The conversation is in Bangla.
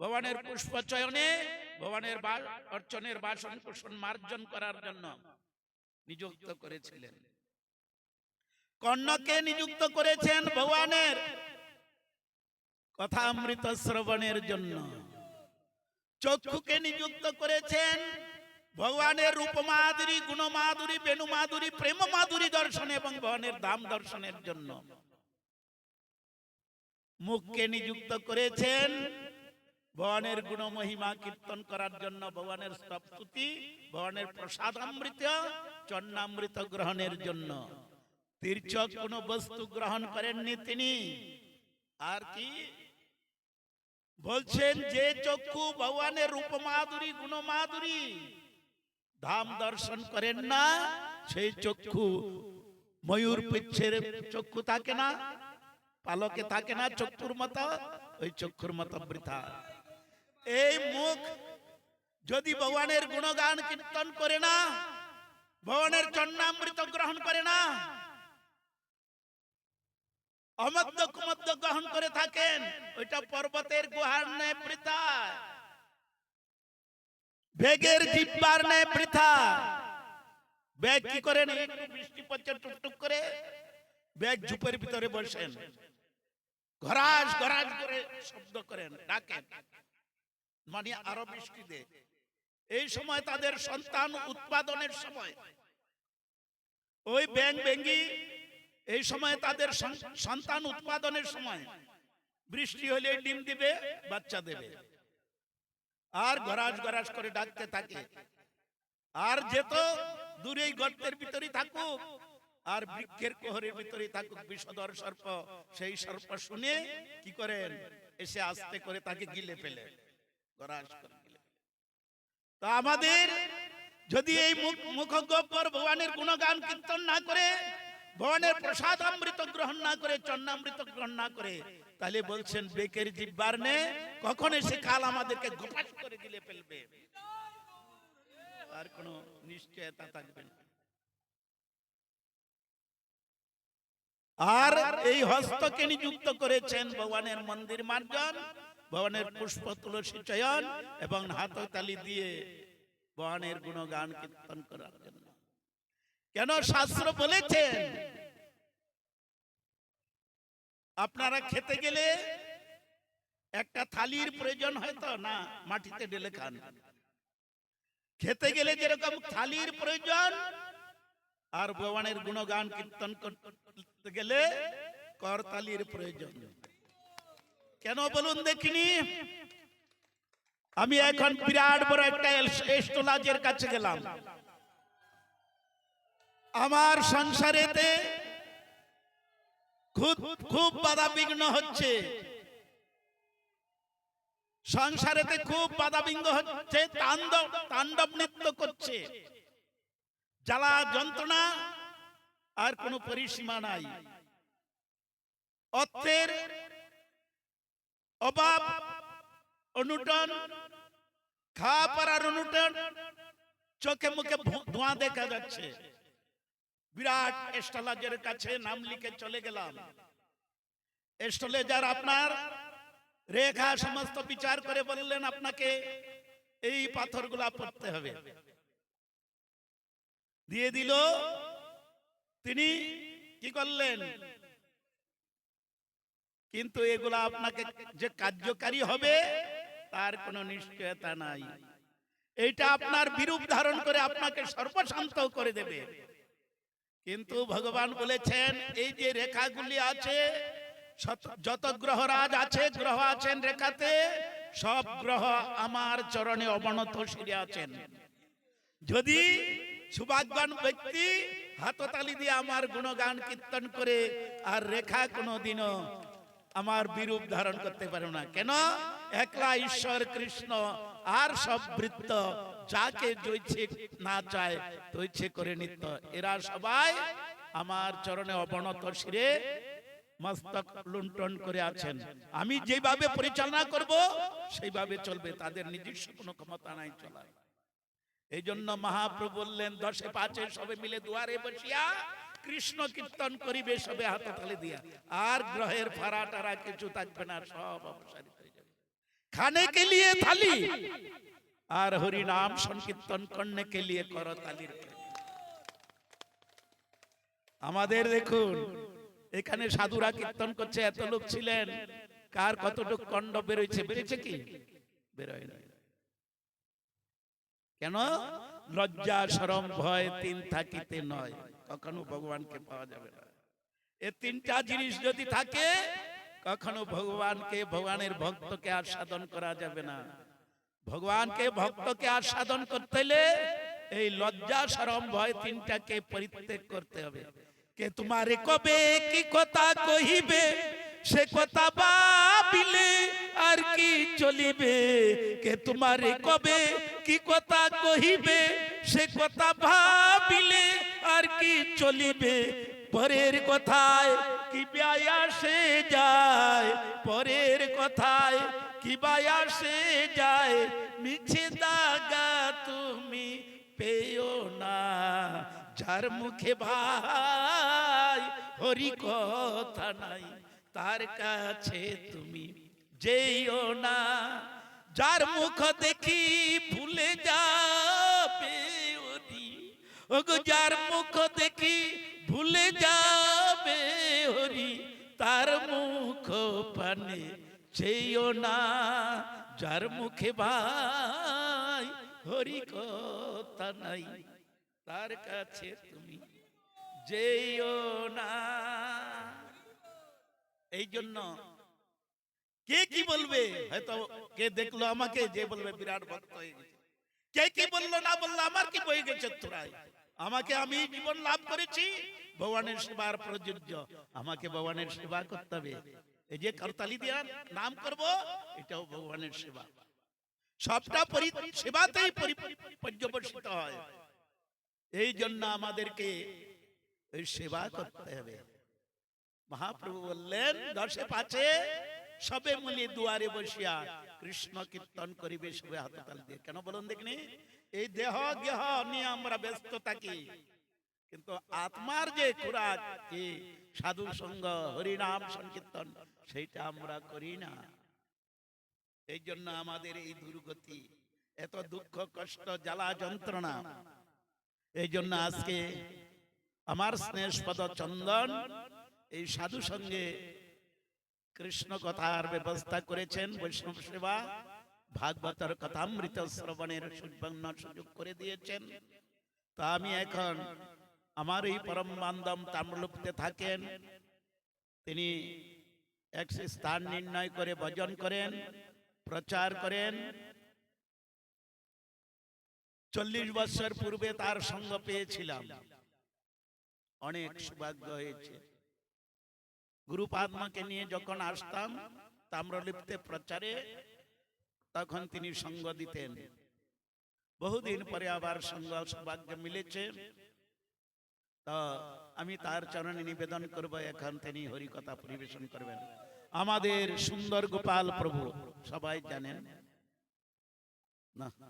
ভগবানের পুষ্প চয়নে ভগবানের অর্চনের বাসন কুসন মার্জন করার জন্য নিযুক্ত করেছিলেন। কর্ণকে নিযুক্ত করেছেন ভগবানের কথা অমৃত শ্রবণের জন্য। চক্ষুকে নিযুক্ত করেছেন ভগবানের রূপ মাধুরী গুণ মাধুরী বেণু মাধুরী প্রেম মাধুরী দর্শন এবং ভগবানের দাম দর্শনের জন্য। মুখকে নিযুক্ত করেছেন ভগবানের গুণ মহিমা কীর্তন করার জন্য ভগবানের স্তবস্তুতি ভগবানের প্রসাদামৃত চন্নামৃত গ্রহণের জন্য। তীর্চক কোন বস্তু গ্রহণ করেননি তিনি। আর কি? বলছেন যে চক্ষু ভগবানের রূপ মাধুরী গুণ মাধুরী ধাম দর্শন করেন না, সেই চক্ষু ময়ূর পিচ্ছের চক্ষু থাকে না, পালকে থাকে না, চক্ষুর মতো, ওই চক্ষুর মতো বৃথা। এই মুখ যদি ভগবানের গুণগান কীর্তন করে না, ভগবানের চন্নামৃত গ্রহণ করে না অমদ্য কুমদ্য গ্রহণ করে থাকেন, ওইটা পর্বতের গুহার ন্যায় বৃথা। বেগের জিব্বার ন্যায় বৃথা। ব্যাগ কি করেন একটু বৃষ্টি পড়ছে টুকটুক করে। ব্যাগ ঝুপের ভিতরে বসেন। ঘরাস ঘরাস করে শব্দ করেন, ডাকেন। মানে আরও বৃষ্টি দে। এই সময় তাদের সন্তান উৎপাদনের সময়। ওই ব্যাং ব্যাঙ্গি এই সময় তাদের সন্তান উৎপাদনের সময়। বৃষ্টি হলে ডিম দিবে বাচ্চা দেবে। আর গরাজ গরাজ করে ডাকতে থাকে। আর যেত দূরেই গর্তের ভিতরেই থাকুক। আর বৃক্ষের কোহরের ভিতরেই থাকুক বিষধর সর্প। সেই সর্প শুনে কি করেন? এসে আস্তে করে তাকে গিলে ফেলে। তো আমাদের যদি এই মুখ মুখগব্বর ভগবানের গুণগান কীর্তন না করে, ভগবানের প্রসাদ অমৃত গ্রহণ না করে চন্নামৃত গ্রহণ না করে, তাহলে বলছেন, বেকের জিব্বার নে, কখন এসে কাল আমাদেরকে গোপাস করে গিলে ফেলবে? আর কোনো নিশ্চয়তা থাকবে আর এই হস্তকে নিযুক্ত করেছেন ভগবানের মন্দির মার্জন ভগবানের পুষ্প তুলসী চয়ন এবং হাততালি দিয়ে ভগবানের গুণগান কীর্তন করার জন্য। কেন শাস্ত্র বলেছেন? আপনারা খেতে গেলে একটা থালির প্রয়োজন হয়তো না মাটিতে ঢেলে খান। খেতে গেলে যেরকম থালির প্রয়োজন আর ভগবানের গুণগান কীর্তন করতে গেলে করতালির প্রয়োজন। কেন বলুন দেখিনি? আমি এখন বিরাট বড় একটা এস্টোলাজের কাছে গেলাম। আমার সংসারেতে খুব খুব বাধা বিঘ্ন হচ্ছে। সংসারেতে খুব বাধা বিঘ্ন হচ্ছে তাণ্ডব তাণ্ডব নৃত্য করছে। জ্বালা যন্ত্রণা আর কোনো পরিসীমা নাই। অর্থের অভাব অনুটন খাওয়া পারার অনুটন, চোখে মুখে ধোঁয়া দেখা যাচ্ছে। বিরাট এস্টালাজের কাছে নাম লিখে চলে গেলাম। এস্টলেজার আপনার রেখা সমস্ত বিচার করে বললেন আপনাকে, এই পাথরগুলা পড়তে হবে। দিয়ে দিল। তিনি কি করলেন? কিন্তু এগুলা আপনাকে যে কার্যকারী হবে, তার কোনো নিশ্চয়তা নাই। এইটা আপনার বিরূপ ধারণ করে আপনাকে সর্বশান্ত করে দেবে। কিন্তু ভগবান বলেছেন, এই যে রেখাগুলি আছে যত গ্রহরাজ আছে, গ্রহ আছেন রেখাতে, সব গ্রহ আমার চরণে অবনত শিরে আছেন। যদি সুভাগ্যবান ব্যক্তি হাততালি দিয়ে আমার গুণগান কীর্তন করে, আর রেখা কোনোদিনও আমার বিরূপ ধারণ করতে পারে না। কেন? একলা ঈশ্বর কৃষ্ণ, আর সব বৃত্ত, যাকে জৈছে না চায় তৈছে করে নিত্য। এরা সবাই আমার চরণে অবনত শিরে মস্তক লুণ্ঠন করে আছেন। আমি যেভাবে পরিচালনা করব, সেইভাবে চলবে। তাদের নিজস্ব কোনো ক্ষমতা নাই চলার। এই জন্য মহাপ্রভু বললেন, দশে পাঁচে সবে মিলে দুয়ারে বসিয়া কৃষ্ণ কীর্তন করিবে সবে হাত তালে দিয়া। আর গ্রহের ফাড়া টারা কিছু থাকবে না, সব অপসারিত হয়ে যাবে। খানে কে লিয়ে থালি আর হরি নাম সংকীর্তন করনে কে লিয়ে করতালির আমাদের দেখুন, এখানে সাধুরা কীর্তন করছে, এত লোক ছিলেন। কার কতটুক কণ্ড বেরোইছে বেরোইছে কি? বেরোয় না কেন? লজ্জা, শরম, ভয়, তিন থাকিতে নয়। কখনো ভগবানকে পাওয়া যাবে না। এ তিনটা জিনিস যদি থাকে কখনো ভগবানকে ভগবানের ভক্তকে আর সাধন করা যাবে না। ভগবানকে ভক্তকে আর সাধন করতে হলে এই লজ্জা শরম ভয় তিনটাকে পরিত্যাগ করতে হবে। কে তোমারে কবে কি কথা কহিবে সে কথা ভাবিলে আর কি চলিবে। কে তোমারে কবে কি কথা কহিবে সে কথা ভাবিলে কি চলিবে? পরের কথায় কি সে যায়? পরের কথায় কি সে যায়? মিছে দাগা তুমি পেও না। যার মুখে ভাই হরি কথা নাই, তার কাছে তুমি যেও না। যার মুখ দেখি ভুলে হরি ওগো যার মুখ দেখি ভুলে যাবে হরি, তার মুখ পানে যেও না, যার মুখে ভাই হরি কথা নাই, তার কাছে তুমি যেও না। এই জন্য কে কি বলবে? হয়তো কে দেখল আমাকে, যে বলবে বিরাট ভক্ত হয়ে গেছে। কে কি বলল না বলল, আমার কি বয়ে গেছে তোরাই? আমাকে আমি জীবন লাভ করেছি। ভগবানের সেবার প্রযোজ্য। আমাকে ভগবানের সেবা করতে হবে। এই যে করতালি দিয়া নাম করব, এটাও ভগবানের সেবা। সবটা সেবাতেই পরি- পর্যবসিত হয়। এই জন্য আমাদেরকে এই সেবা করতে হবে। মহাপ্রভু বললেন, দশে পাঁচে সবে মিলে দুয়ারে বসিয়া কৃষ্ণ কীর্তন করিবে, সবে হাততাল দিয়ে। কেন বলুন দেখিনি? এই দেহ গেহ নিয়ে আমরা ব্যস্ত থাকি। কিন্তু আত্মার যে খুরাক কি সাধু সঙ্গ, হরিনাম সংকীর্তন, সেইটা আমরা করি না। এই জন্য আমাদের এই দুর্গতি, এত দুঃখ, কষ্ট, জ্বালা, যন্ত্রণা। এই জন্য আজকে আমার স্নেহপদ চন্দন, এই সাধু সঙ্গে কৃষ্ণ কথার ব্যবস্থা করেছেন বৈষ্ণব সেবা। ভাগবতর কথামৃত শ্রবণের সুবর্ণ সুযোগ করে দিয়েছেন। তা আমি এখন আমার এই পরম বান্ধব তাম্রলুপ্তে থাকেন। তিনি এক স্থান নির্ণয় করে ভজন করেন, প্রচার করেন। চল্লিশ বছর পূর্বে তার সঙ্গ পেয়েছিলাম। অনেক সৌভাগ্য হয়েছে। গুরু পাদমাকে নিয়ে যখন আসতাম, তাম্রলিপ্তে প্রচারে তখন তিনি সঙ্গ দিতেন। বহুদিন পরে আবার সঙ্গ, সৌভাগ্য মিলেছে। তো আমি তার চরণে নিবেদন করব, এখন তিনি হরিকথা পরিবেশন করবেন। আমাদের সুন্দর গোপাল প্রভু, সবাই জানেন। না না।